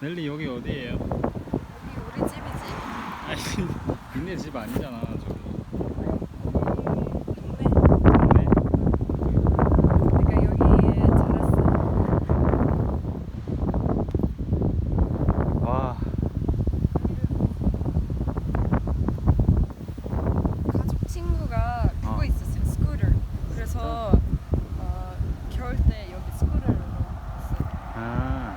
넬리 여기 어디예요? 여기 우리 집이지. 아니 니네 집 아니잖아 저기 동네. 네? 내가 여기에 자랐어. 와 가족 친구가 그거 어. 있었어요. 스쿠터. 그래서 어, 겨울 때 여기 스쿠터로 왔어요. 아.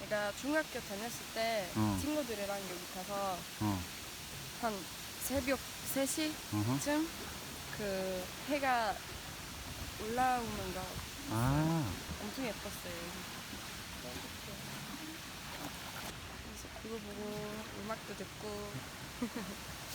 내가 중학교 다녔을 때 어. 친구들이랑 여기 가서 어. 한 새벽 3시쯤 어허. 그 해가 올라오는 거 아. 엄청 예뻤어요. 그래서 그거 보고 음악도 듣고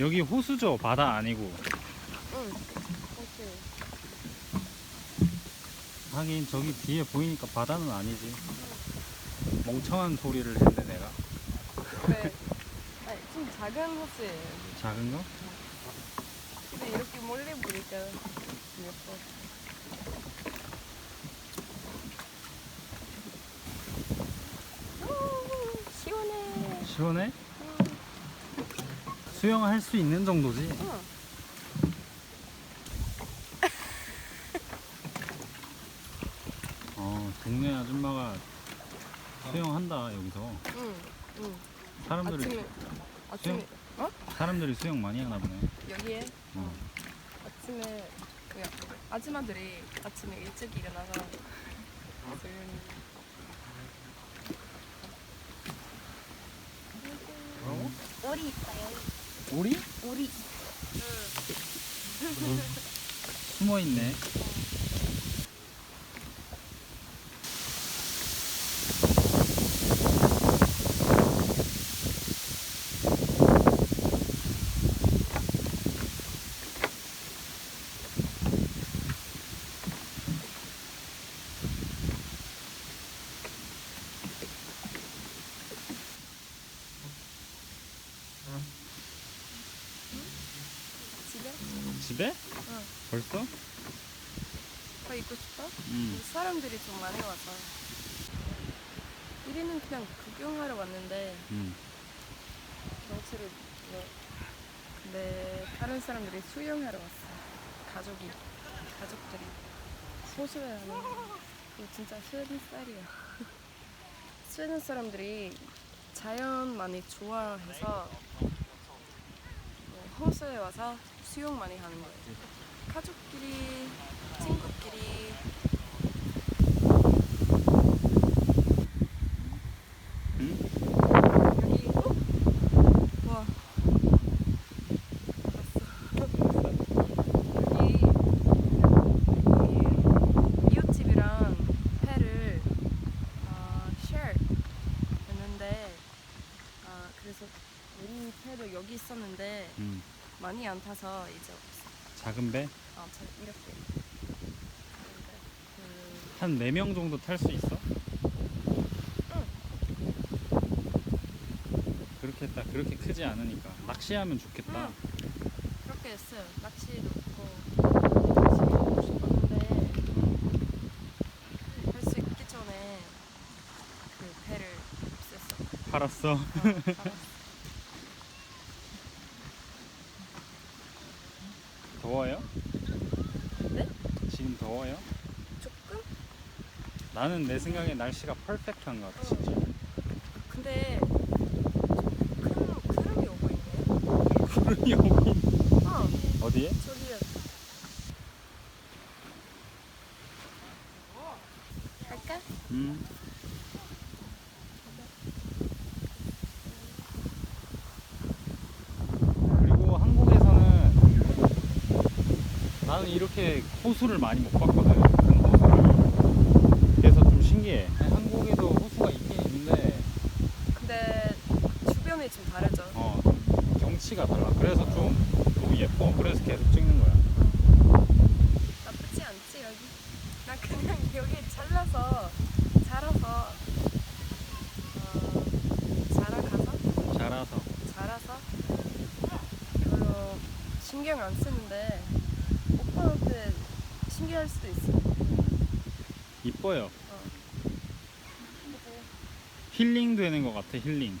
여기 호수죠 바다 아니고 응. 오케이. 하긴 저기 뒤에 보이니까 바다는 아니지 멍청한 소리를 했네 내가 네. 아니, 좀 작은 호수예요. 작은 거? 근데 이렇게 멀리 보니까 좀 예뻐. 오, 시원해. 시원해? 응. 수영할 수 있는 정도지? 응. 어 동네 아줌마가 수영한다 여기서 응. 응. 사람들이 아침에 아침에 어? 사람들이 수영 많이 하나 보네 여기에 어. 아침에 그냥 아줌마들이 아침에 일찍 일어나서 뭐라고? 오리 있어요. 오리? 오리. 숨어 있네 집에? 응. 벌써? 더 있고 싶어? 응 사람들이 좀 많이 와서. 우리는 그냥 구경하러 왔는데 응. 경치를 뭐 근데 다른 사람들이 수영하러 왔어. 가족이 가족들이 호수에 하는 그 진짜 스웨덴 스타일이야. 스웨덴 사람들이 자연 많이 좋아해서 뭐 호수에 와서 수영 많이 하는 거예요. 가족끼리 친구끼리 응? 여기 어? 와 여기 여기 이웃집이랑 회를 어, share 했는데 아 그래서 우리 회도 여기 있었는데 응. 많이 안 타서 이제 없어. 작은 배? 아, 저 이렇게. 그 한 4명 정도 탈 수 있어? 그렇게 딱 그렇게 크지 않으니까 낚시하면 좋겠다 응. 그렇게 했어요. 낚시도 있고 낚시 하고 싶었는데 할 수 있기 전에 그 배를 없앴어. 팔았어 어, 알았어. 더워요? 네? 지금 더워요? 조금? 나는 내 생각에 날씨가 퍼펙트한 것 같아 진짜 근데 좀 큰 구름이 오고 있네. 구름이 오고 있- 어, 어디에? 저기요. 갈까? 음. 나는 이렇게 호수를 많이 못 봤거든. 큰 호수를. 그래서 좀 신기해. 아니, 한국에도 호수가 있긴 있는데 근데 주변이 좀 다르죠. 어, 경치가 달라. 그래서 좀 너무 예뻐. 그래서 계속 찍는 거야. 할 수도 있어. 이뻐요. 어. 힐링 되는 것 같아 힐링